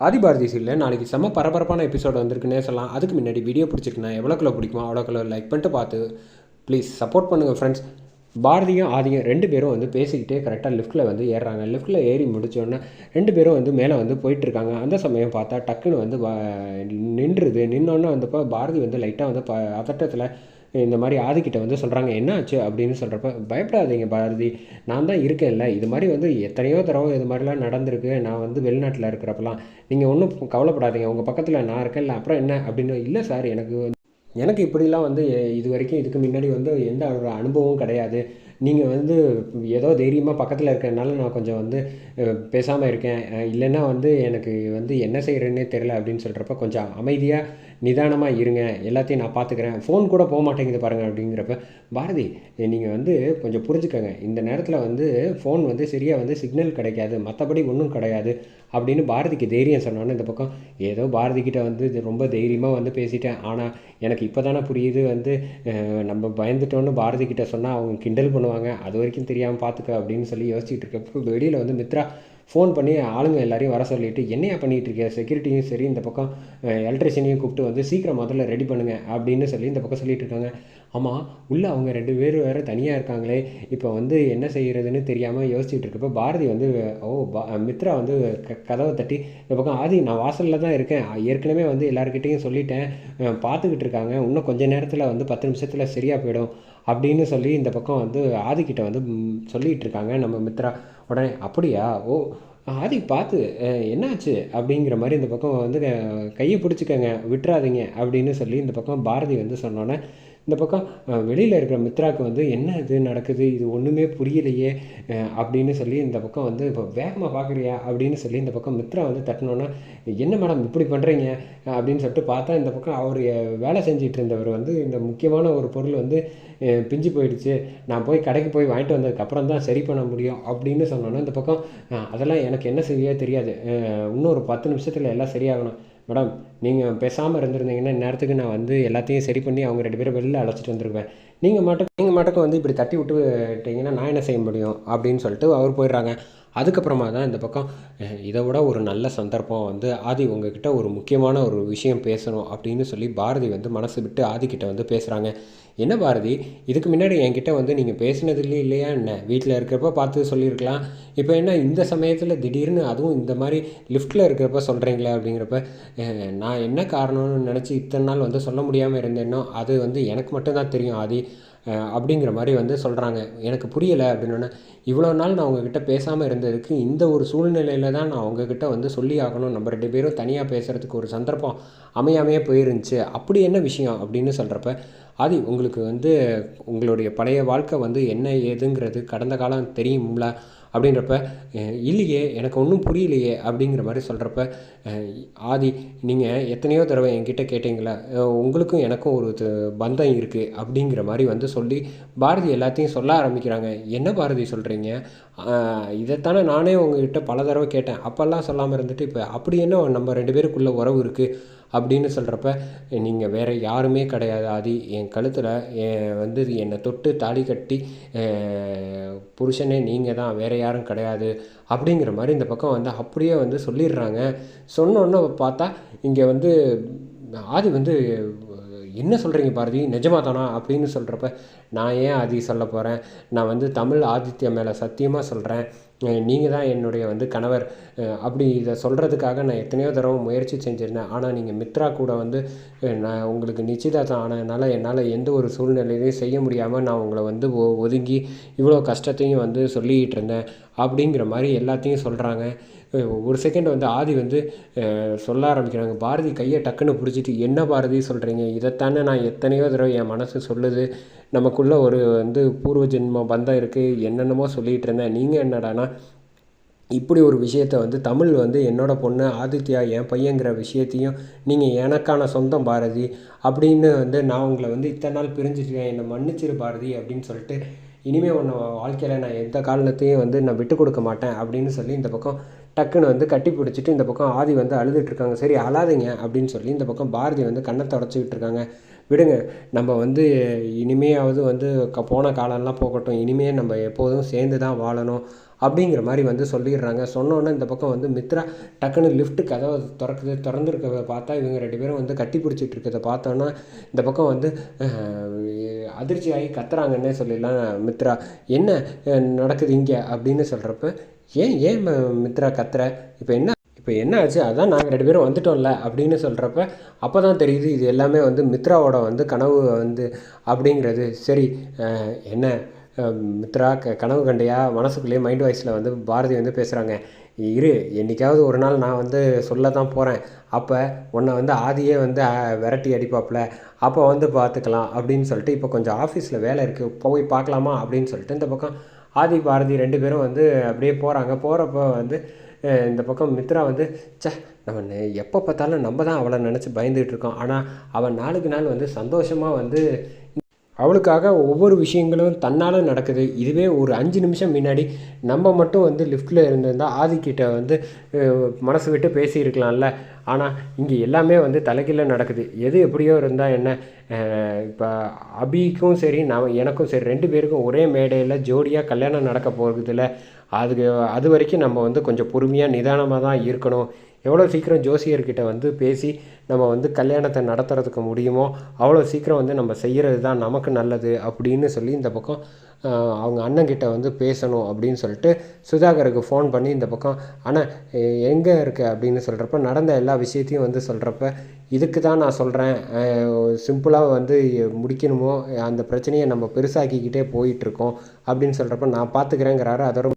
Adhibharathi serial நாளைக்கு செம்ம பரபரப்பான எபிசோட் வந்திருக்குன்னே சொல்லலாம். அதுக்கு முன்னாடி வீடியோ பிடிச்சிருக்குன்னா எவ்வளோக்குள்ள பிடிக்குமோ அவ்வளோக்குள்ள லைக் பண்ணிட்டு பார்த்து ப்ளீஸ் சப்போர்ட் பண்ணுங்கள் ஃப்ரெண்ட்ஸ் பாரதியும் ஆதியும் ரெண்டு பேரும் வந்து பேசிக்கிட்டே கரெக்டாக லிஃப்ட்டில் வந்து ஏறுறாங்க. லிஃப்ட்டில் ஏறி முடித்தோடனே ரெண்டு பேரும் வந்து மேலே வந்து போயிட்டுருக்காங்க அந்த சமயம் பார்த்தா டக்குன்னு வந்து வ- நின்றுது. நின்னோடனே வந்தப்போ பாரதி வந்து லைட்டாக வந்து ப அதட்டத்தில் இந்த மாதிரி ஆதிக்கிட்ட வந்து சொல்கிறாங்க என்ன ஆச்சு? அப்படின்னு சொல்கிறப்ப பயப்படாதீங்க பாரதி நான் தான் இருக்கேன்ல. இது மாதிரி வந்து எத்தனையோ தடவை இது மாதிரிலாம் நடந்திருக்கு. நான் வந்து வெளிநாட்டில் இருக்கிறப்பலாம் நீங்கள் ஒன்றும் கவலைப்படாதீங்க. உங்கள் பக்கத்தில் நான் இருக்கேன்ல. அப்புறம் என்ன? அப்படின்னு இல்லை சார் எனக்கு எனக்கு இப்படிலாம் வந்து இது வரைக்கும் இதுக்கு முன்னாடி வந்து எந்த ஒரு அனுபவமும் கிடையாது. நீங்கள் வந்து ஏதோ தைரியமாக பக்கத்தில் இருக்கிறனால நான் கொஞ்சம் வந்து பேசாமல் இருக்கேன். இல்லைன்னா வந்து எனக்கு வந்து என்ன செய்கிறேன்னே தெரில அப்படின்னு சொல்கிறப்ப கொஞ்சம் அமைதியாக நிதானமாக இருங்க. எல்லாத்தையும் நான் பார்த்துக்கிறேன் ஃபோன் கூட போக மாட்டேங்குது பாருங்கள் அப்படிங்கிறப்ப பாரதி நீங்கள் வந்து கொஞ்சம் புரிஞ்சுக்கோங்க. இந்த நேரத்தில் வந்து ஃபோன் வந்து சரியாக வந்து சிக்னல் கிடைக்காது. மற்றபடி ஒன்றும் கிடையாது அப்படின்னு பாரதிக்கு தைரியம் சொன்னோன்னே இந்த பக்கம் ஏதோ பாரதிக்கிட்ட வந்து இது ரொம்ப தைரியமாக வந்து பேசிட்டேன். ஆனால் எனக்கு இப்போ தானே புரியுது வந்து நம்ம பயந்துட்டோன்னு பாரதிக்கிட்ட சொன்னால் அவங்க கிண்டல் பண்ணுவாங்க. அது வரைக்கும் தெரியாமல் பார்த்துக்க அப்படின்னு சொல்லி யோசிச்சுட்டு இருக்கப்போ வெளியில் வந்து மித்ரா ஃபோன் பண்ணி ஆளுங்க எல்லாரையும் வர சொல்லிட்டு என்னையா பண்ணிகிட்டு இருக்க? செக்யூரிட்டியும் சரி இந்த பக்கம் எலக்ட்ரிஷியனையும் கூப்பிட்டு வந்து சீக்கிரம் முதல்ல ரெடி பண்ணுங்க அப்படின்னு சொல்லி இந்த பக்கம் சொல்லிட்டு இருக்காங்க. ஆமாம் உள்ளே அவங்க ரெண்டு பேர் வேறு தனியாக இருக்காங்களே. இப்போ வந்து என்ன செய்கிறதுன்னு தெரியாமல் யோசிச்சுட்டு இருக்கப்போ பாரதி வந்து ஓ பா மித்ரா வந்து க கதவை தட்டி இந்த பக்கம் ஆதி நான் வாசலில் தான் இருக்கேன். ஏற்கனவே வந்து எல்லாருக்கிட்டேயும் சொல்லிட்டேன். பார்த்துக்கிட்டு இருக்காங்க. இன்னும் கொஞ்ச நேரத்தில் வந்து பத்து நிமிஷத்தில் சரியாக போயிடும் அப்படின்னு சொல்லி இந்த பக்கம் வந்து ஆதிக்கிட்ட வந்து சொல்லிகிட்டு இருக்காங்க நம்ம மித்ரா. உடனே அப்படியா? ஓ ஆதி பார்த்து என்னாச்சு? அப்படிங்கிற மாதிரி இந்த பக்கம் வந்து கையை பிடிச்சிக்கங்க விட்டுறாதீங்க அப்படின்னு சொல்லி இந்த பக்கம் பாரதி வந்து சொன்னோன்னே இந்த பக்கம் வெளியில் இருக்கிற மித்ராவுக்கு வந்து என்ன இது நடக்குது? இது ஒன்றுமே புரியலையே அப்படின்னு சொல்லி இந்த பக்கம் வந்து இப்போ வேகமாக பார்க்குறியா அப்படின்னு சொல்லி இந்த பக்கம் மித்ரா வந்து தட்டினோன்னா என்ன மேடம் இப்படி பண்ணுறீங்க அப்படின்னு சொல்லிட்டு பார்த்தா இந்த பக்கம் அவர் வேலை செஞ்சிட்டு இருந்தவர் வந்து இந்த முக்கியமான ஒரு பொருள் வந்து பிஞ்சு போயிடுச்சு. நான் போய் கடைக்கு போய் வாங்கிட்டு வந்ததுக்கப்புறம் தான் சரி பண்ண முடியும் அப்படின்னு சொன்னோன்னா இந்த பக்கம் அதெல்லாம் எனக்கு என்ன செய்ய தெரியாது. இன்னும் ஒரு பத்து நிமிஷத்தில் எல்லாம் சரியாகணும் மேடம் நீங்கள் பேசாமல் இருந்திருந்தீங்கன்னா நேரத்துக்கு நான் வந்து எல்லாத்தையும் சரி பண்ணி அவங்க ரெண்டு பேரும் வெளில அழைச்சிட்டு வந்திருப்பேன். நீங்கள் மட்டும் நீங்கள் மட்டும் வந்து இப்படி தட்டி விட்டுட்டீங்கன்னா நான் என்ன செய்ய முடியும்? அப்படின்னு சொல்லிட்டு அவர் போயிடுறாங்க. அதுக்கப்புறமா தான் இந்த பக்கம் இதை விட ஒரு நல்ல சந்தர்ப்பம் வந்து ஆதி உங்ககிட்ட ஒரு முக்கியமான ஒரு விஷயம் பேசணும் அப்படின்னு சொல்லி பாரதி வந்து மனசு விட்டு ஆதிக்கிட்ட வந்து பேசுகிறாங்க என்ன பாரதி? இதுக்கு முன்னாடி என்கிட்ட வந்து நீங்கள் பேசினது இல்லையே இல்லையா என்ன? வீட்டில் இருக்கிறப்ப பார்த்து சொல்லியிருக்கலாம். இப்போ என்ன இந்த சமயத்தில் திடீர்னு அதுவும் இந்த மாதிரி லிஃப்ட்டில் இருக்கிறப்ப சொல்கிறீங்களே அப்படிங்கிறப்ப நான் என்ன காரணம்னு நினச்சி இத்தனை நாள் வந்து சொல்ல முடியாமல் இருந்தேனோ அது வந்து எனக்கு மட்டும்தான் தெரியும் ஆதி. அப்படிங்கிற மாதிரி வந்து சொல்கிறாங்க எனக்கு புரியலை அப்படின்னோடனே இவ்வளோ நாள் நான் உங்ககிட்ட பேசாமல் இருந்ததுக்கு இந்த ஒரு சூழ்நிலையில் தான் நான் உங்ககிட்ட வந்து சொல்லி ஆகணும். நம்ம ரெண்டு பேரும் தனியாக பேசுகிறதுக்கு ஒரு சந்தர்ப்பம் அமையாமையே போயிருந்துச்சு. அப்படி என்ன விஷயம்? அப்படின்னு சொல்கிறப்ப ஆதி உங்களுக்கு வந்து உங்களுடைய பழைய வாழ்க்கை வந்து என்ன ஏதுங்கிறது கடந்த காலம் தெரியும்ல அப்படின்றப்ப இல்லையே எனக்கு ஒன்றும் புரியலையே அப்படிங்கிற மாதிரி சொல்கிறப்ப ஆதி நீங்கள் எத்தனையோ தடவை என்கிட்ட கேட்டீங்களா உங்களுக்கும் எனக்கும் ஒரு பந்தம் இருக்குது அப்படிங்கிற மாதிரி வந்து சொல்லி பாரதி எல்லாத்தையும் சொல்ல ஆரம்பிக்கிறாங்க. என்ன பாரதி சொல்கிறீங்க இதைத்தானே நானே உங்ககிட்ட பல தடவை கேட்டேன். அப்போல்லாம் சொல்லாமல் இருந்துட்டு இப்போ அப்படி என்ன நம்ம ரெண்டு பேருக்குள்ள உறவு இருக்குது அப்படின்னு சொல்கிறப்ப நீங்கள் வேறு யாருமே கிடையாது ஆதி. என் கழுத்தில் வந்து என்னை தொட்டு தாலி கட்டி புருஷனே நீங்கள் தான் வேறு யாரும் கிடையாது அப்படிங்கிற மாதிரி இந்த பக்கம் வந்து அப்படியே வந்து சொல்லிடுறாங்க. சொன்னோன்னே பார்த்தா இங்கே வந்து ஆதி வந்து என்ன சொல்கிறீங்க பாரதி? நிஜமாக தானா? அப்படின்னு சொல்கிறப்ப நான் ஏன் ஆதி சொல்ல போகிறேன் நான் வந்து தமிழ் ஆதித்யா மேலே சத்தியமாக சொல்கிறேன் நீங்கள் தான் என்னுடைய வந்து கணவர். அப்படி இதை சொல்கிறதுக்காக நான் எத்தனையோ தடவை முயற்சி செஞ்சுருந்தேன். ஆனால் நீங்கள் மித்ரா கூட வந்து நான் உங்களுக்கு நிச்சயதார்த்தம் ஆனதுனால என்னால் எந்த ஒரு சூழ்நிலையிலையும் செய்ய முடியாமல் நான் உங்களை வந்து ஒ- ஒதுங்கி இவ்வளோ கஷ்டத்தையும் வந்து சொல்லிக்கிட்டு இருந்தேன். அப்படிங்கிற மாதிரி எல்லாத்தையும் சொல்கிறாங்க ஒரு செகண்ட் வந்து ஆதி வந்து சொல்ல ஆரம்பிக்கிறாங்க. பாரதி கையை டக்குன்னு பிடிச்சிட்டு என்ன பாரதி சொல்கிறீங்க இதைத்தானே நான் எத்தனையோ தடவை என் மனசு சொல்லுது. நமக்குள்ள ஒரு வந்து பூர்வ ஜென்ம பந்தம் இருக்குது என்னென்னமோ சொல்லிகிட்டு இருந்தேன். நீங்கள் என்னடானா இப்படி ஒரு விஷயத்த வந்து தமிழ் வந்து என்னோட பொண்ணு ஆதித்யா என் பையங்கிற விஷயத்தையும் நீங்கள் எனக்கான சொந்தம் பாரதி அப்படின்னு வந்து நான் உங்களை வந்து இத்தனை நாள் பிரிஞ்சிருக்கேன் என்னை மன்னிச்சிரு பாரதி அப்படின்னு சொல்லிட்டு இனிமேல் உன்னை வாழ்க்கையில் நான் எந்த காரணத்தையும் வந்து நான் விட்டு கொடுக்க மாட்டேன் அப்படின்னு சொல்லி இந்த பக்கம் டக்குன்னு வந்து கட்டி பிடிச்சிட்டு இந்த பக்கம் ஆதி வந்து அழுதுகிட்ருக்காங்க. சரி அழாதீங்க அப்படின்னு சொல்லி இந்த பக்கம் பாரதி வந்து கண்ணை தொடச்சிக்கிட்டு இருக்காங்க விடுங்க நம்ம வந்து இனிமையாவது வந்து க போன காலம்லாம் போகட்டும். இனிமே நம்ம எப்போதும் சேர்ந்து தான் வாழணும். அப்படிங்கிற மாதிரி வந்து சொல்லிடுறாங்க. சொன்னோன்னே இந்த பக்கம் வந்து மித்ரா டக்குன்னு லிஃப்ட்டு கதவை திறக்குது திறந்துருக்கத பார்த்தா இவங்க ரெண்டு பேரும் வந்து கட்டி பிடிச்சிட்டு இருக்கிறத பார்த்தோன்னா இந்த பக்கம் வந்து அதிர்ச்சியாகி அதிர்ச்சி ஆகி கத்துறாங்கன்னே சொல்லிடலாம் மித்ரா. என்ன நடக்குது இங்கே? அப்படின்னு சொல்கிறப்ப ஏன் ஏன் மித்ரா கத்துற? இப்போ என்ன இப்போ என்ன ஆச்சு? அதான் நாங்கள் ரெண்டு பேரும் வந்துட்டோம்ல அப்படின்னு சொல்கிறப்ப அப்போ தான் தெரியுது இது எல்லாமே வந்து மித்ராவோட வந்து கனவு வந்து அப்படிங்கிறது. சரி என்ன மித்ரா க கனவு கண்டையா மனசுக்குள்ளேயே மைண்ட் வாய்ஸில் வந்து பாரதி வந்து பேசுகிறாங்க இரு என்னைக்காவது ஒரு நாள் நான் வந்து சொல்ல தான் போகிறேன் அப்போ உன்னை வந்து ஆதியே வந்து விரட்டி அடிப்பாப்பில். அப்போ வந்து பார்த்துக்கலாம் அப்படின்னு சொல்லிட்டு இப்போ கொஞ்சம் ஆஃபீஸில் வேலை இருக்குது போய் பார்க்கலாமா அப்படின்னு சொல்லிட்டு இந்த பக்கம் ஆதி பாரதி ரெண்டு பேரும் வந்து அப்படியே போகிறாங்க போகிறப்ப வந்து இந்த பக்கம் மித்ரா வந்து சே நம்ம எப்போ பார்த்தாலும் நம்ம தான் அவளை நினச்சி பயந்துகிட்டு இருக்கோம். ஆனால் அவன் நாளுக்கு நாள் வந்து சந்தோஷமாக வந்து அவளுக்காக ஒவ்வொரு விஷயங்களும் தன்னால் நடக்குது. இதுவே ஒரு அஞ்சு நிமிஷம் முன்னாடி நம்ம மட்டும் வந்து லிஃப்ட்டில் இருந்திருந்தால் ஆதிக்கிட்ட வந்து மனசு விட்டு பேசியிருக்கலாம்ல. ஆனால் இங்கே எல்லாமே வந்து தலைகீழ நடக்குது. எது எப்படியோ இருந்தால் என்ன இப்போ அபிக்கும் சரி நான் எனக்கும் சரி ரெண்டு பேருக்கும் ஒரே மேடையில் ஜோடியாக கல்யாணம் நடக்க போகிறதுல அதுக்கு அது வரைக்கும் நம்ம வந்து கொஞ்சம் பொறுமையாக நிதானமாக தான் இருக்கணும். எவ்வளோ சீக்கிரம் ஜோசியர்கிட்ட வந்து பேசி நம்ம வந்து கல்யாணத்தை நடத்துறதுக்கு முடியுமோ அவ்வளோ சீக்கிரம் வந்து நம்ம செய்கிறது தான் நமக்கு நல்லது அப்படின்னு சொல்லி இந்த பக்கம் அவங்க அண்ணங்கிட்ட வந்து பேசணும் அப்படின்னு சொல்லிட்டு சுதாகருக்கு ஃபோன் பண்ணி இந்த பக்கம் ஆனால் எங்கே இருக்க? அப்படின்னு சொல்கிறப்ப நடந்த எல்லா விஷயத்தையும் வந்து சொல்கிறப்ப இதுக்கு தான் நான் சொல்கிறேன் சிம்பிளாக வந்து முடிக்கணுமோ? அந்த பிரச்சனையை நம்ம பெருசாக்கிக்கிட்டே போயிட்டுருக்கோம் அப்படின்னு சொல்கிறப்ப நான் பார்த்துக்கிறேங்கிறாரு அதோட